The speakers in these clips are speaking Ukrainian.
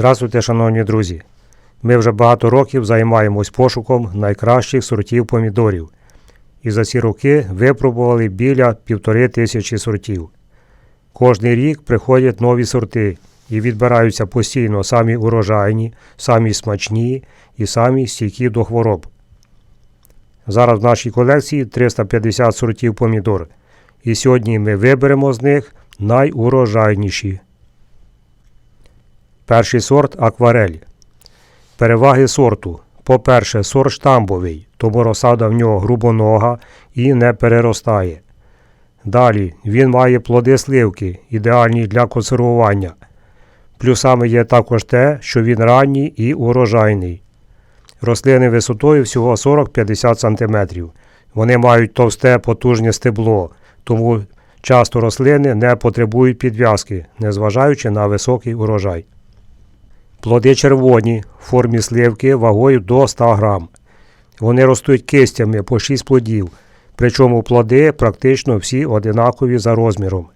Здравствуйте, шановні друзі! Ми вже багато років займаємось пошуком найкращих сортів помідорів. І за ці роки випробували біля півтори тисячі сортів. Кожний рік приходять нові сорти і відбираються постійно самі урожайні, самі смачні і самі стійкі до хвороб. Зараз в нашій колекції 350 сортів помідор. І сьогодні ми виберемо з них найурожайніші. Перший сорт акварель. Переваги сорту. По-перше, сорт штамбовий, тому розсада в нього грубонога і не переростає. Далі він має плоди сливки, ідеальні для консервування. Плюсами є також те, що він ранній і урожайний. Рослини висотою всього 40-50 см. Вони мають товсте потужне стебло, тому часто рослини не потребують підв'язки, незважаючи на високий урожай. Плоди червоні в формі сливки вагою до 100 грам. Вони ростуть кистями по 6 плодів, причому плоди практично всі одинакові за розміром.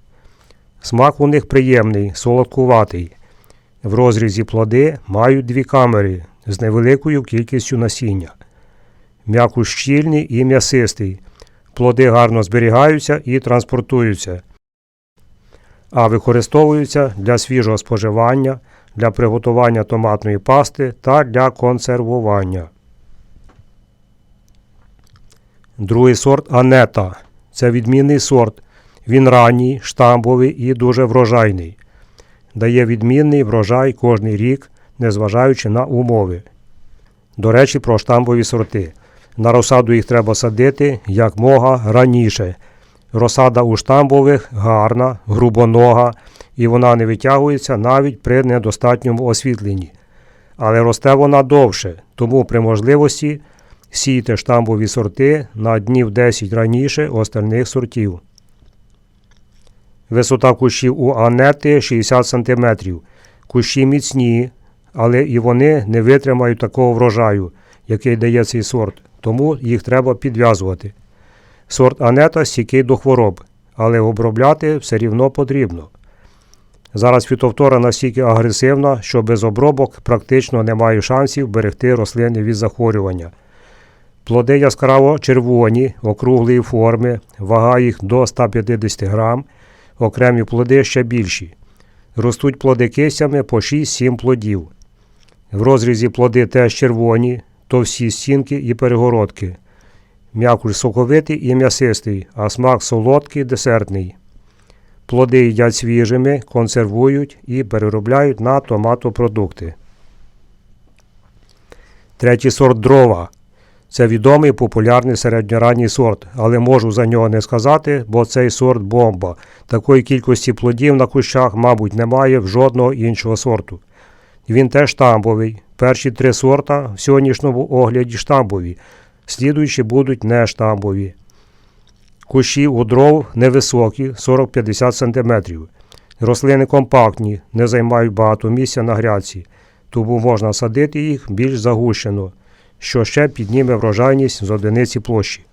Смак у них приємний, солодкуватий. В розрізі плоди мають дві камери з невеликою кількістю насіння. М'якуш щільний і м'ясистий. Плоди гарно зберігаються і транспортуються, а використовуються для свіжого споживання, для приготування томатної пасти та для консервування. Другий сорт Анета. Це відмінний сорт. Він ранній, штамбовий і дуже врожайний. Дає відмінний врожай кожний рік, незважаючи на умови. До речі, про штамбові сорти. На розсаду їх треба садити як мога раніше. Розсада у штамбових гарна, грубонога, і вона не витягується навіть при недостатньому освітленні. Але росте вона довше, тому при можливості сійте штамбові сорти на днів 10 раніше остальних сортів. Висота кущів у анети 60 см. Кущі міцні, але і вони не витримають такого врожаю, який дає цей сорт, тому їх треба підв'язувати. Сорт анета стійкий до хвороб, але обробляти все рівно потрібно. Зараз фітовтора настільки агресивна, що без обробок практично немає шансів берегти рослини від захворювання. Плоди яскраво червоні, округлої форми, вага їх до 150 грам, окремі плоди ще більші. Ростуть плоди кистями по 6-7 плодів. В розрізі плоди теж червоні, товсті стінки і перегородки. М'якуш соковитий і м'ясистий, а смак солодкий, десертний. Плоди їдять свіжими, консервують і переробляють на томатопродукти. Третій сорт дрова. Це відомий популярний середньоранній сорт, але можу за нього не сказати, бо цей сорт бомба. Такої кількості плодів на кущах, мабуть, немає в жодного іншого сорту. Він теж штамбовий. Перші три сорта в сьогоднішньому огляді штамбові, слідуючі будуть не штамбові. Кущі у дров невисокі 40-50 см. Рослини компактні, не займають багато місця на грядці, тому можна садити їх більш загущено, що ще підніме врожайність з одиниці площі.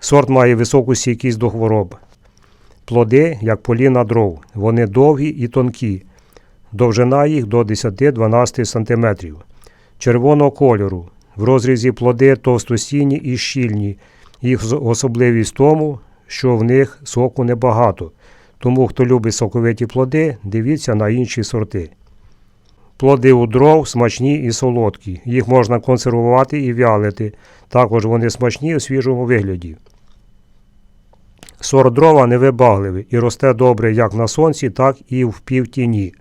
Сорт має високу стійкість до хвороб. Плоди, як поліна дров, вони довгі і тонкі, довжина їх до 10-12 см. Червоного кольору. В розрізі плоди товстостійні і щільні. Їх особливість в тому, що в них соку небагато. Тому, хто любить соковиті плоди, дивіться на інші сорти. Плоди у дров смачні і солодкі. Їх можна консервувати і вялити. Також вони смачні у свіжому вигляді. Сорт дрова невибагливий і росте добре як на сонці, так і в півтіні.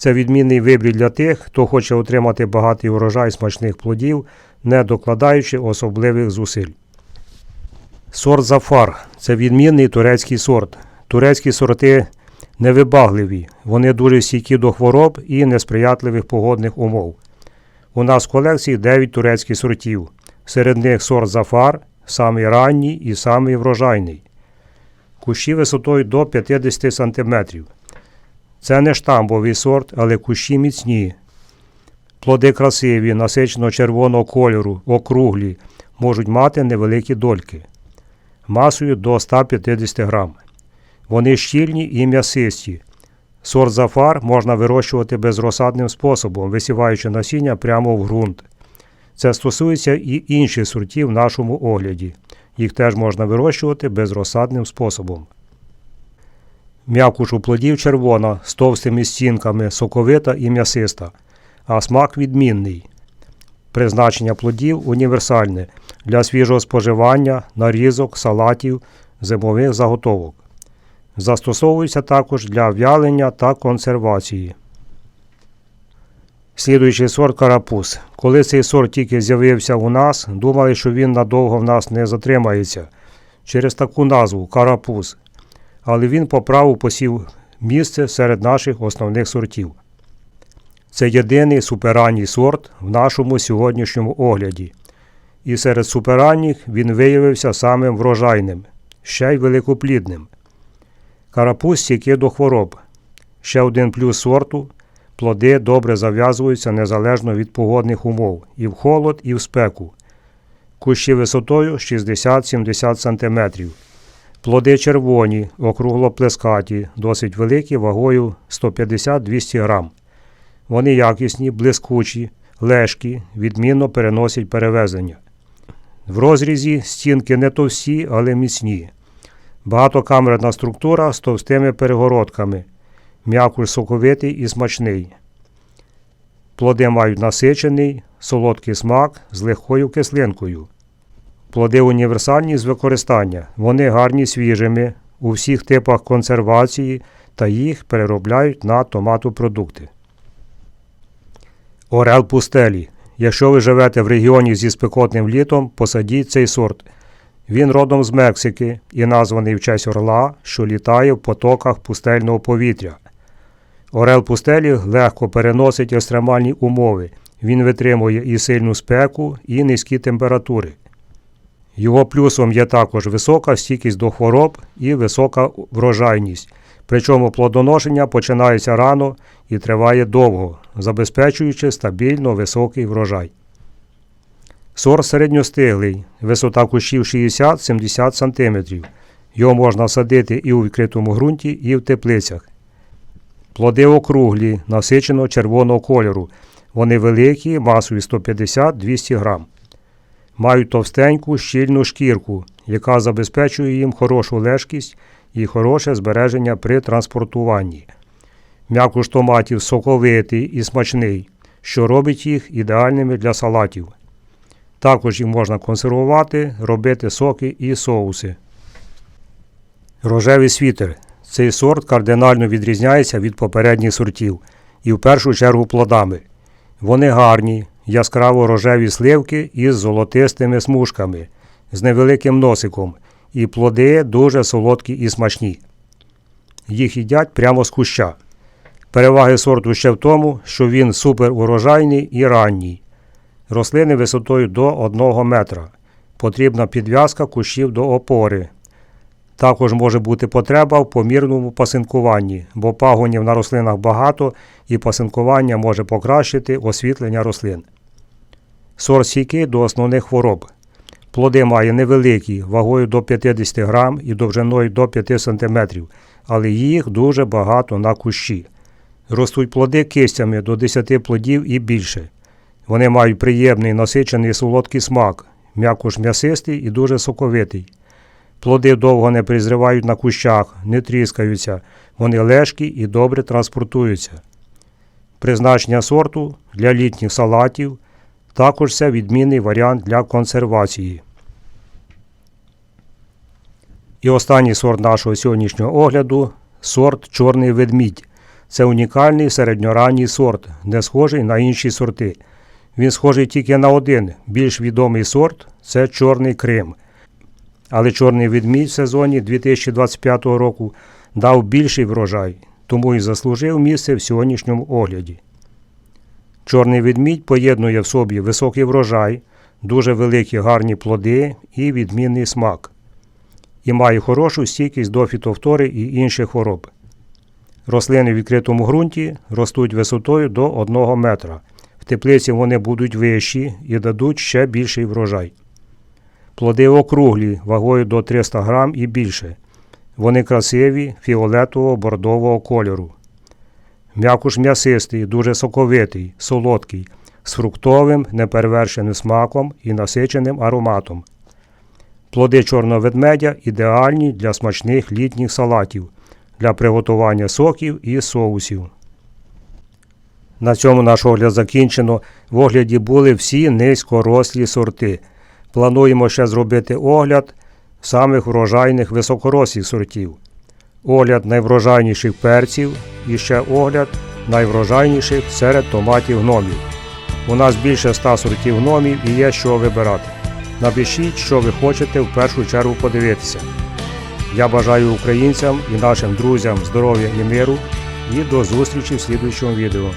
Це відмінний вибір для тих, хто хоче отримати багатий урожай смачних плодів, не докладаючи особливих зусиль. Сорт Зафар це відмінний турецький сорт. Турецькі сорти невибагливі, вони дуже стійкі до хвороб і несприятливих погодних умов. У нас в колекції 9 турецьких сортів. Серед них сорт Зафар, самий ранній і самий врожайний. Кущі висотою до 50 см. Це не штамбовий сорт, але кущі міцні. Плоди красиві, насичено червоного кольору, округлі, можуть мати невеликі дольки масою до 150 грам. Вони щільні і м'ясисті. Сорт зафар можна вирощувати безрозсадним способом, висіваючи насіння прямо в ґрунт. Це стосується і інших сортів в нашому огляді. Їх теж можна вирощувати безрозсадним способом. М'якуш у плодів червона з товстими стінками, соковита і м'ясиста, а смак відмінний. Призначення плодів універсальне для свіжого споживання, нарізок, салатів, зимових заготовок. Застосовується також для в'ялення та консервації. Слідуючий сорт карапуз. Коли цей сорт тільки з'явився у нас, думали, що він надовго в нас не затримається через таку назву карапуз. Але він по праву посів місце серед наших основних сортів. Це єдиний суперранній сорт в нашому сьогоднішньому огляді. І серед суперранніх він виявився самим врожайним, ще й великоплідним. Карапуз стійкий до хвороб. Ще один плюс сорту плоди добре зав'язуються незалежно від погодних умов і в холод, і в спеку. Кущі висотою 60-70 см. Плоди червоні, округлоплескаті, досить великі, вагою 150-200 грам. Вони якісні, блискучі, лежкі, відмінно переносять перевезення. В розрізі стінки не товсті, але міцні. Багатокамерна структура з товстими перегородками. М'якуш соковитий і смачний. Плоди мають насичений, солодкий смак з легкою кислинкою. Плоди універсальні з використання. Вони гарні свіжими у всіх типах консервації та їх переробляють на томатопродукти. Орел пустелі. Якщо ви живете в регіоні зі спекотним літом, посадіть цей сорт. Він родом з Мексики і названий в честь орла, що літає в потоках пустельного повітря. Орел пустелі легко переносить екстремальні умови. Він витримує і сильну спеку, і низькі температури. Його плюсом є також висока стійкість до хвороб і висока врожайність. Причому плодоношення починається рано і триває довго, забезпечуючи стабільно високий врожай. Сорт середньостиглий, висота кущів 60-70 см. Його можна садити і у відкритому ґрунті, і в теплицях. Плоди округлі, насичено червоного кольору. Вони великі, масою 150-200 грам. Мають товстеньку щільну шкірку, яка забезпечує їм хорошу лежкість і хороше збереження при транспортуванні. М'якуш томатів соковитий і смачний, що робить їх ідеальними для салатів. Також їх можна консервувати, робити соки і соуси. Рожевий світер. Цей сорт кардинально відрізняється від попередніх сортів і в першу чергу плодами. Вони гарні, яскраво рожеві сливки із золотистими смужками, з невеликим носиком, і плоди дуже солодкі і смачні. Їх їдять прямо з куща. Переваги сорту ще в тому, що він суперурожайний і ранній. Рослини висотою до 1 метра. Потрібна підв'язка кущів до опори. Також може бути потреба в помірному пасинкуванні, бо пагонів на рослинах багато і пасинкування може покращити освітлення рослин. Сорт стійкий до основних хвороб. Плоди має невеликі, вагою до 50 грам і довжиною до 5 см, але їх дуже багато на кущі. Ростуть плоди кистями до 10 плодів і більше. Вони мають приємний насичений солодкий смак, м'якуш м'ясистий і дуже соковитий. Плоди довго не призривають на кущах, не тріскаються, вони лежкі і добре транспортуються. Призначення сорту для літніх салатів також це відмінний варіант для консервації. І останній сорт нашого сьогоднішнього огляду сорт чорний ведмідь. Це унікальний середньоранній сорт, не схожий на інші сорти. Він схожий тільки на один більш відомий сорт це чорний Крим. Але чорний ведмідь в сезоні 2025 року дав більший врожай, тому і заслужив місце в сьогоднішньому огляді. Чорний ведмідь поєднує в собі високий врожай, дуже великі гарні плоди і відмінний смак. І має хорошу стійкість до фітофтори і інших хвороб. Рослини в відкритому ґрунті ростуть висотою до 1 метра. В теплиці вони будуть вищі і дадуть ще більший врожай. Плоди округлі, вагою до 300 грам і більше. Вони красиві, фіолетово бордового кольору. М'якуш м'ясистий, дуже соковитий, солодкий, з фруктовим, неперевершеним смаком і насиченим ароматом. Плоди чорного ведмедя ідеальні для смачних літніх салатів, для приготування соків і соусів. На цьому наш огляд закінчено. В огляді були всі низькорослі сорти. Плануємо ще зробити огляд самих врожайних високорослих сортів. Огляд найврожайніших перців і ще огляд найврожайніших серед томатів гномів. У нас більше 100 сортів гномів і є що вибирати. Напишіть, що ви хочете в першу чергу подивитися. Я бажаю українцям і нашим друзям здоров'я і миру і до зустрічі в слідуючому відео.